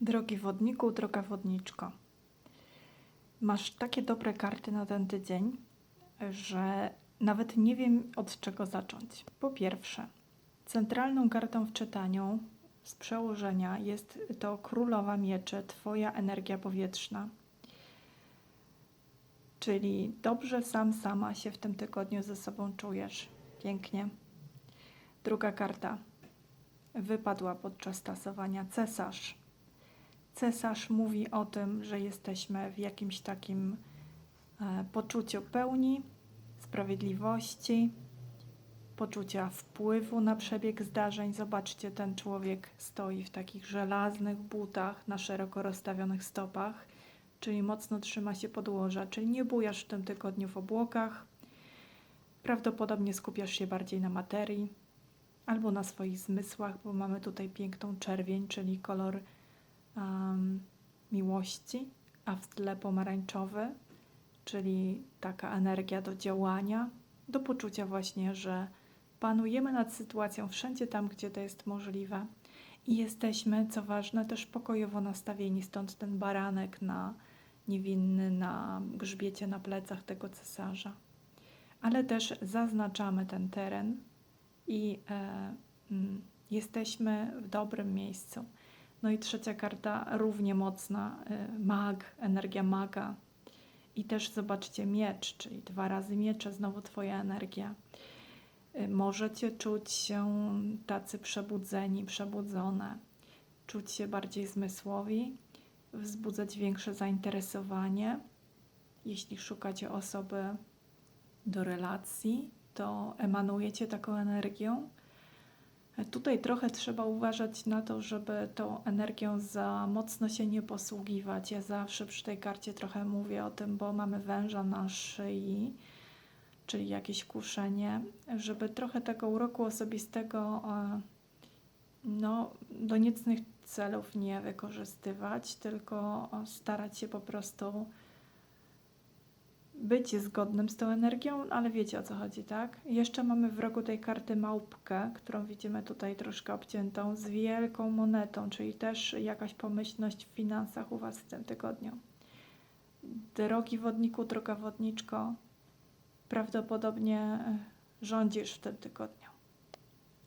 Drogi wodniku, droga wodniczko, masz takie dobre karty na ten tydzień, że nawet nie wiem od czego zacząć. Po pierwsze, centralną kartą w czytaniu z przełożenia jest to Królowa Mieczy, Twoja energia powietrzna. Czyli dobrze sam, sama się w tym tygodniu ze sobą czujesz. Pięknie. Druga karta wypadła podczas tasowania cesarz. Cesarz mówi o tym, że jesteśmy w jakimś takim e, poczuciu pełni, sprawiedliwości, poczucia wpływu na przebieg zdarzeń. Zobaczcie, ten człowiek stoi w takich żelaznych butach na szeroko rozstawionych stopach, czyli mocno trzyma się podłoża, czyli nie bujasz w tym tygodniu w obłokach. Prawdopodobnie skupiasz się bardziej na materii albo na swoich zmysłach, bo mamy tutaj piękną czerwień, czyli kolor um, miłości, a w tle pomarańczowy, czyli taka energia do działania, do poczucia właśnie, że panujemy nad sytuacją wszędzie tam, gdzie to jest możliwe i jesteśmy, co ważne, też pokojowo nastawieni, stąd ten baranek na niewinny na grzbiecie, na plecach tego cesarza. Ale też zaznaczamy ten teren i e, mm, jesteśmy w dobrym miejscu. No i trzecia karta, równie mocna, y, mag, energia maga. I też zobaczcie miecz, czyli dwa razy miecze, znowu Twoja energia. Y, Możecie czuć się tacy przebudzeni, przebudzone, czuć się bardziej zmysłowi, wzbudzać większe zainteresowanie. Jeśli szukacie osoby do relacji, to emanujecie taką energią. Tutaj trochę trzeba uważać na to, żeby tą energią za mocno się nie posługiwać. Ja zawsze przy tej karcie trochę mówię o tym, bo mamy węża na szyi, czyli jakieś kuszenie, żeby trochę tego uroku osobistego e, no, do niecnych celów nie wykorzystywać, tylko starać się po prostu być zgodnym z tą energią, ale wiecie o co chodzi, tak? Jeszcze mamy w rogu tej karty małpkę, którą widzimy tutaj troszkę obciętą, z wielką monetą, czyli też jakaś pomyślność w finansach u Was w tym tygodniu. Drogi wodniku, droga wodniczko, prawdopodobnie e, rządzisz w tym tygodniu.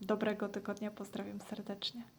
Dobrego tygodnia, pozdrawiam serdecznie.